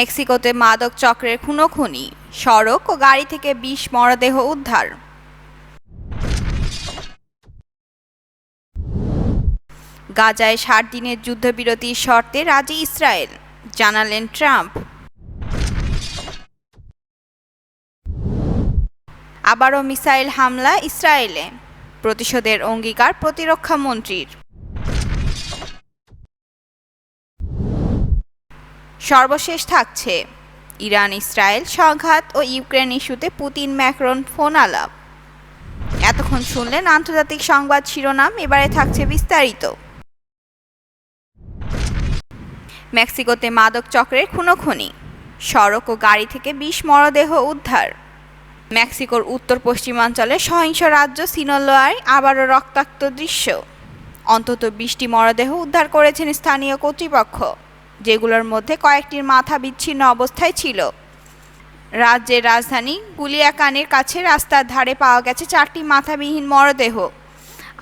মেক্সিকোতে মাদক চক্রের খুনোখুনি, সড়ক ও গাড়ি থেকে বিষ মরদেহ উদ্ধার। গাজায় ষাট দিনের যুদ্ধবিরতির শর্তে রাজি ইসরায়েল, জানালেন ট্রাম্প। আবারও মিসাইল হামলা ইসরায়েলে, প্রতিশোধের অঙ্গীকার প্রতিরক্ষা মন্ত্রীর সর্বশেষ থাকছে। ইরান, ইসরায়েল সংঘাত ও ইউক্রেন ইস্যুতে পুতিন, ম্যাক্রন, ফোন আলাপ। এতক্ষণ শুনলেন আন্তর্জাতিক সংবাদ শিরোনাম, এবারে থাকছে বিস্তারিত। মেক্সিকোতে মাদক চক্রের খুনোখুনি। সড়ক ও গাড়ি থেকে বিষ মরদেহ উদ্ধার। মেক্সিকোর উত্তর পশ্চিমাঞ্চলে সহিংস রাজ্য সিনোলোয়ায় আবারও রক্তাক্ত দৃশ্য। অন্তত বিশটি মরদেহ উদ্ধার করেছেন স্থানীয় কর্তৃপক্ষ। যেগুলোর মধ্যে কয়েকটির মাথা বিচ্ছিন্ন অবস্থায় ছিল। রাজ্যের রাজধানী গুলিয়াকানের কাছে রাস্তার ধারে পাওয়া গেছে চারটি মাথাবিহীন মরদেহ।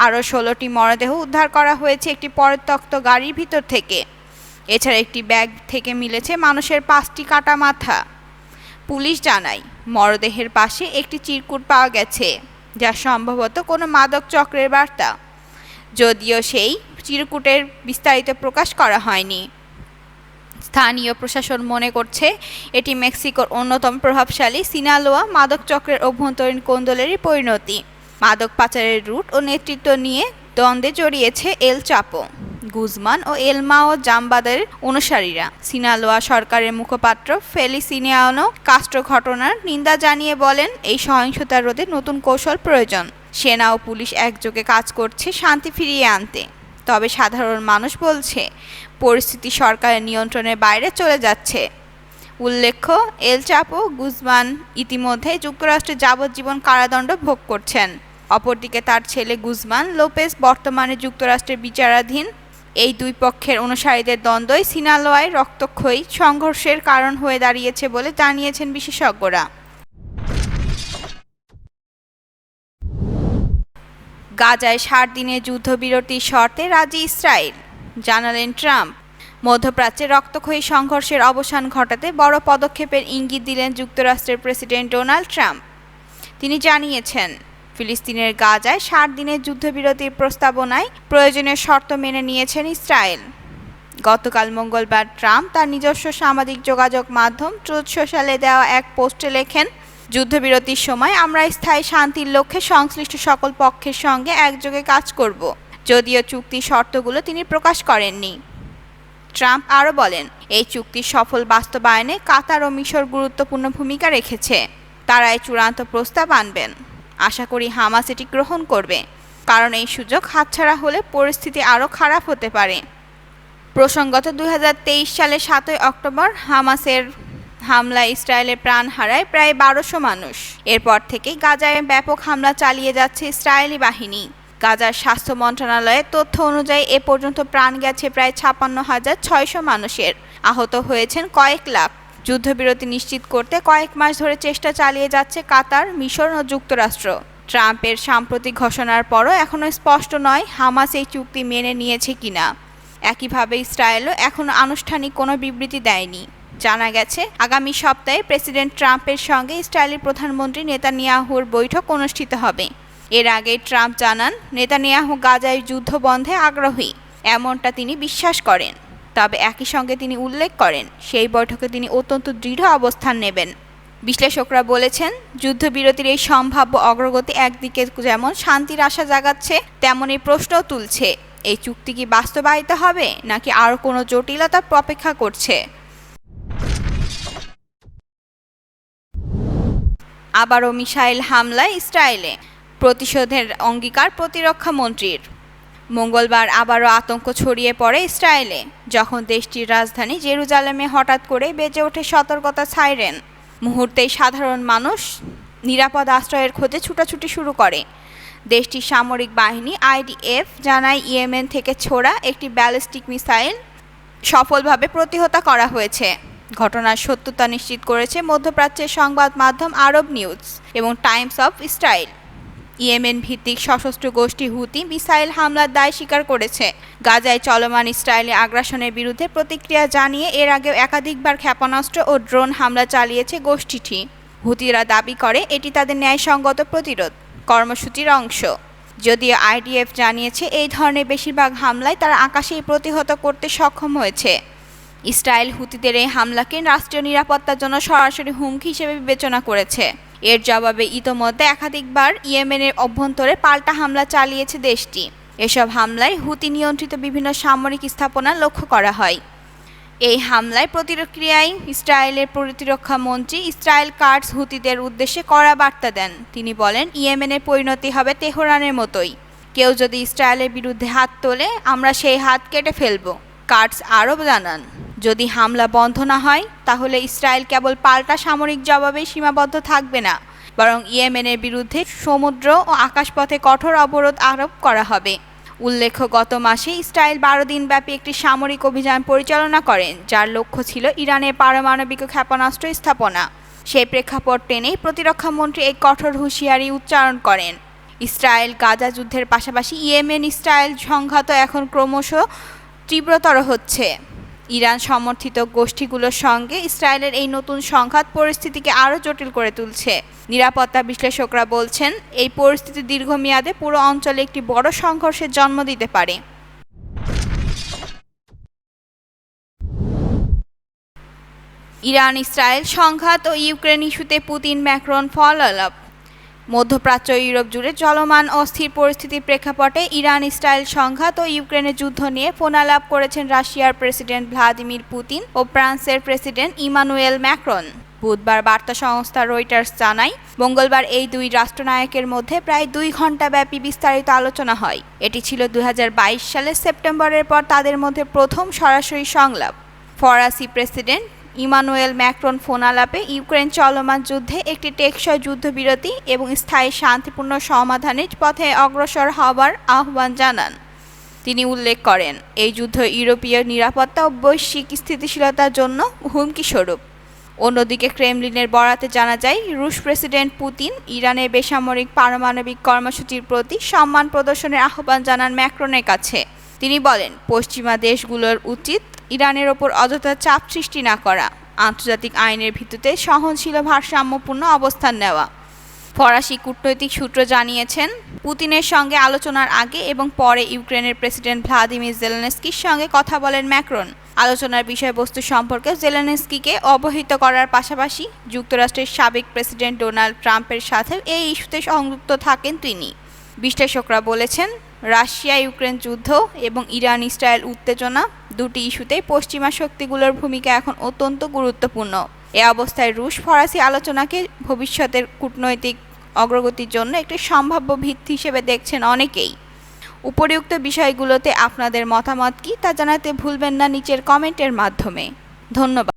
আরও ষোলোটি মরদেহ উদ্ধার করা হয়েছে একটি পরিত্যক্ত গাড়ির ভিতর থেকে। এছাড়া একটি ব্যাগ থেকে মিলেছে মানুষের পাঁচটি কাটা মাথা। পুলিশ জানায়, মরদেহের পাশে একটি চিরকুট পাওয়া গেছে, যা সম্ভবত কোনো মাদক চক্রের বার্তা। যদিও সেই চিরকুটের বিস্তারিত প্রকাশ করা হয়নি। স্থানীয় প্রশাসন মনে করছে এটি মেক্সিকোর অন্যতম প্রভাবশালী সিনালোয়া মাদক চক্রের অভ্যন্তরীণ কোন্দলেরই পরিণতি। মাদক পাচারের রুট ও নেতৃত্ব নিয়ে দ্বন্দ্বে জড়িয়েছে এল চাপো, গুজমান ও এলমাও জাম্বাদের অনুসারীরা। সিনালোয়া সরকারের মুখপাত্র ফেলিসিনিয়ানো কাস্ট্রো ঘটনার নিন্দা জানিয়ে বলেন, এই সহিংসতা রোধে নতুন কৌশল প্রয়োজন। সেনা ও পুলিশ একযোগে কাজ করছে, শান্তি ফিরিয়ে আনতে। তবে সাধারণ মানুষ বলছে, পরিস্থিতি সরকারের নিয়ন্ত্রণের বাইরে চলে যাচ্ছে। উল্লেখ্য, এল চাপো গুজমান ইতিমধ্যে যুক্তরাষ্ট্রে যাবজ্জীবন কারাদণ্ড ভোগ করছেন। অপরদিকে তার ছেলে গুজমান লোপেস বর্তমানে যুক্তরাষ্ট্রের বিচারাধীন। এই দুই পক্ষের অনুসারীদের দ্বন্দ্বই সিনালোয়ায় রক্তক্ষয়ী সংঘর্ষের কারণ হয়ে দাঁড়িয়েছে বলে জানিয়েছেন বিশেষজ্ঞরা। গাজায় ষাট দিনের যুদ্ধবিরতির শর্তে রাজি ইসরায়েল। জানালেন ট্রাম্প। মধ্যপ্রাচ্যে রক্তক্ষয়ী সংঘর্ষের অবসান ঘটাতে বড় পদক্ষেপের ইঙ্গিত দিলেন যুক্তরাষ্ট্রের প্রেসিডেন্ট ডোনাল্ড ট্রাম্প। তিনি জানিয়েছেন, ফিলিস্তিনের গাজায় ষাট দিনের যুদ্ধবিরতির প্রস্তাবনায় প্রয়োজনীয় শর্ত মেনে নিয়েছেন ইসরায়েল। গতকাল মঙ্গলবার ট্রাম্প তার নিজস্ব সামাজিক যোগাযোগ মাধ্যম ট্রুথ সোশ্যালে দেওয়া এক পোস্টে লেখেন যুদ্ধবিরতির সময় আমরা স্থায়ী শান্তির লক্ষ্যে সংশ্লিষ্ট সকল পক্ষের সঙ্গে একযোগে কাজ করব। যদিও চুক্তির শর্তগুলো তিনি প্রকাশ করেননি। ট্রাম্প আরও বলেন, এই চুক্তির সফল বাস্তবায়নে কাতার ও মিশর গুরুত্বপূর্ণ ভূমিকা রেখেছে। তারা এই চূড়ান্ত প্রস্তাব আনবেন। আশা করি হামাস এটি গ্রহণ করবে। কারণ এই সুযোগ হাতছাড়া হলে পরিস্থিতি আরও খারাপ হতে পারে। প্রসঙ্গত দু হাজার তেইশ সালে সাতই অক্টোবর হামাসের হামলায় ইসরায়েলে প্রাণ হারায় প্রায় বারোশো মানুষ। এরপর থেকেই গাজায় ব্যাপক হামলা চালিয়ে যাচ্ছে ইসরায়েলি বাহিনী। গাজার স্বাস্থ্য মন্ত্রণালয়ের তথ্য অনুযায়ী এ পর্যন্ত প্রাণ গেছে প্রায় ছাপান্ন হাজার ছয়শো মানুষের। আহত হয়েছেন কয়েক লাখ। যুদ্ধবিরতি নিশ্চিত করতে কয়েক মাস ধরে চেষ্টা চালিয়ে যাচ্ছে কাতার, মিশর ও যুক্তরাষ্ট্র। ট্রাম্পের সাম্প্রতিক ঘোষণার পরও এখনও স্পষ্ট নয় হামাস এই চুক্তি মেনে নিয়েছে কিনা। একইভাবে ইসরায়েলও এখনও আনুষ্ঠানিক কোনো বিবৃতি দেয়নি। জানা গেছে, আগামী সপ্তাহে প্রেসিডেন্ট ট্রাম্পের সঙ্গে ইসরায়েলি প্রধানমন্ত্রী নেতানিয়াহুর বৈঠক অনুষ্ঠিত হবে। এর আগে ট্রাম্প জানান, নেতানিয়াহু গাজায় যুদ্ধ বন্ধে আগ্রহী, এমনটা তিনি বিশ্বাস করেন। তবে একই সঙ্গে তিনি উল্লেখ করেন, সেই বৈঠকে তিনি অত্যন্ত দৃঢ় অবস্থান নেবেন। বিশ্লেষকরা বলেছেন, যুদ্ধবিরতির এই সম্ভাব্য অগ্রগতি একদিকে যেমন শান্তির আশা জাগাচ্ছে তেমনই প্রশ্নও তুলছে, এই চুক্তি কি বাস্তবায়িত হবে, নাকি আরও কোনো জটিলতা অপেক্ষা করছে? আবারও মিসাইল হামলায় ইসরায়েলে প্রতিশোধের অঙ্গীকার প্রতিরক্ষা মন্ত্রীর। মঙ্গলবার আবারও আতঙ্ক ছড়িয়ে পড়ে ইসরায়েলে, যখন দেশটির রাজধানী জেরুজালেমে হঠাৎ করে বেজে ওঠে সতর্কতা সাইরেন। মুহূর্তেই সাধারণ মানুষ নিরাপদ আশ্রয়ের খোঁজে ছুটাছুটি শুরু করে। দেশটির সামরিক বাহিনী আইডিএফ জানায় ইয়েমেন থেকে ছোড়া একটি ব্যালিস্টিক মিসাইল সফলভাবে প্রতিহত করা হয়েছে। ঘটনার সত্যতা নিশ্চিত করেছে মধ্যপ্রাচ্যের সংবাদ মাধ্যম আরব নিউজ এবং টাইমস অফ ইসরায়েল। ইয়েমেন ভিত্তিক সশস্ত্র গোষ্ঠী হুতি মিসাইল হামলার দায় স্বীকার করেছে। গাজায় চলমান ইসরায়েলি আগ্রাসনের বিরুদ্ধে প্রতিক্রিয়া জানিয়ে এর আগেও একাধিকবার ক্ষেপণাস্ত্র ও ড্রোন হামলা চালিয়েছে গোষ্ঠীটি। হুতিরা দাবি করে এটি তাদের ন্যায়সঙ্গত প্রতিরোধ কর্মসূচির অংশ। যদিও আইডিএফ জানিয়েছে এই ধরনের বেশিরভাগ হামলায় তারা আকাশেই প্রতিহত করতে সক্ষম হয়েছে। ইসরায়েল হুতিদের এই হামলাকে রাষ্ট্রীয় নিরাপত্তার জন্য সরাসরি হুমকি হিসেবে বিবেচনা করেছে। এর জবাবে ইতোমধ্যে একাধিকবার ইয়েমেনের অভ্যন্তরে পাল্টা হামলা চালিয়েছে দেশটি। এসব হামলায় হুতি নিয়ন্ত্রিত বিভিন্ন সামরিক স্থাপনা লক্ষ্য করা হয়। এই হামলায় প্রতিক্রিয়ায় ইসরায়েলের প্রতিরক্ষা মন্ত্রী ইসরায়েল কার্ডস হুতিদের উদ্দেশ্যে কড়া বার্তা দেন। তিনি বলেন ইয়েমেনের পরিণতি হবে তেহরানের মতোই। কেউ যদি ইসরায়েলের বিরুদ্ধে হাত তোলে, আমরা সেই হাত কেটে ফেলব, কার্ডস আরও জানান। যদি হামলা বন্ধ না হয়, তাহলে ইসরায়েল কেবল পাল্টা সামরিক জবাবে সীমাবদ্ধ থাকবে না, বরং ইয়েমেনের বিরুদ্ধে সমুদ্র ও আকাশপথে কঠোর অবরোধ আরোপ করা হবে। উল্লেখ্য, গত মাসে ইসরায়েল বারো দিনব্যাপী একটি সামরিক অভিযান পরিচালনা করেন, যার লক্ষ্য ছিল ইরানের পারমাণবিক ক্ষেপণাস্ত্র স্থাপনা। সেই প্রেক্ষাপট টেনেই প্রতিরক্ষামন্ত্রী এই কঠোর হুঁশিয়ারি উচ্চারণ করেন। ইসরায়েল গাজা যুদ্ধের পাশাপাশি ইয়েমেন ইসরায়েল সংঘাত এখন ক্রমশ তীব্রতর হচ্ছে। ইরান সমর্থিত গোষ্ঠীগুলোর সঙ্গে ইসরায়েলের এই নতুন সংঘাত পরিস্থিতিকে আরও জটিল করে তুলছে। নিরাপত্তা বিশ্লেষকরা বলছেন, এই পরিস্থিতি দীর্ঘমেয়াদে পুরো অঞ্চলে একটি বড় সংঘর্ষের জন্ম দিতে পারে। ইরান ইসরায়েল সংঘাত ও ইউক্রেন ইস্যুতে পুতিন ম্যাক্রন ফল আলাপ মধ্যপ্রাচ্য ইউরোপ জুড়ে চলমান অস্থির পরিস্থিতির প্রেক্ষাপটে ইরান, ইসরায়েল সংঘাত ও ইউক্রেনের যুদ্ধ নিয়ে ফোনালাপ করেছেন রাশিয়ার প্রেসিডেন্ট ভ্লাদিমির পুতিন ও ফ্রান্সের প্রেসিডেন্ট ইমানুয়েল ম্যাক্রন। বুধবার বার্তা সংস্থা রয়টার্স জানায়, মঙ্গলবার এই দুই রাষ্ট্রনায়কের মধ্যে প্রায় দুই ঘণ্টা ব্যাপী বিস্তারিত আলোচনা হয়। এটি ছিল দুই হাজার বাইশ সালের সেপ্টেম্বরের পর তাদের মধ্যে প্রথম সরাসরি সংলাপ। ফরাসি প্রেসিডেন্ট ইমানুয়েল ম্যাক্রন ফোনালাপে ইউক্রেন চলমান যুদ্ধে একটি টেকসই যুদ্ধবিরতি এবং স্থায়ী শান্তিপূর্ণ সমাধানের পথে অগ্রসর হবার আহ্বান জানান। তিনি উল্লেখ করেন, এই যুদ্ধ ইউরোপীয় নিরাপত্তা ও বৈশ্বিক স্থিতিশীলতার জন্য হুমকি স্বরূপ অন্যদিকে ক্রেমলিনের বরাতে জানা যায়, রুশ প্রেসিডেন্ট পুতিন ইরানের বেসামরিক পারমাণবিক কর্মসূচির প্রতি সম্মান প্রদর্শনের আহ্বান জানান ম্যাক্রনের কাছে। তিনি বলেন, পশ্চিমা দেশগুলোর উচিত ইরানের ওপর অযথা চাপ সৃষ্টি না করা। আন্তর্জাতিক আইনের ভিত্তিতে সহনশীল ভারসাম্যপূর্ণ অবস্থান নেওয়া। ফরাসি কূটনৈতিক সূত্র জানিয়েছেন, পুতিনের সঙ্গে আলোচনার আগে এবং পরে ইউক্রেনের প্রেসিডেন্ট ভ্লাদিমির জেলেনস্কির সঙ্গে কথা বলেন ম্যাক্রন। আলোচনার বিষয়বস্তু সম্পর্কে জেলেনস্কিকে অবহিত করার পাশাপাশি যুক্তরাষ্ট্রের সাবেক প্রেসিডেন্ট ডোনাল্ড ট্রাম্পের সাথে এই ইস্যুতে সংযুক্ত থাকেন তিনি। বিশ্লেষকরা বলেছেন রাশিয়া, ইউক্রেন যুদ্ধ এবং ইরান, ইসরায়েল উত্তেজনা দুটি ইস্যুতেই পশ্চিমা শক্তিগুলোর ভূমিকা এখন অত্যন্ত গুরুত্বপূর্ণ। এ অবস্থায় রুশ ফরাসি আলোচনাকে ভবিষ্যতের কূটনৈতিক অগ্রগতির জন্য একটি সম্ভাব্য ভিত্তি হিসেবে দেখছেন অনেকেই। উপরিউক্ত বিষয়গুলোতে আপনাদের মতামত কী তা জানাতে ভুলবেন না নিচের কমেন্টের মাধ্যমে। ধন্যবাদ।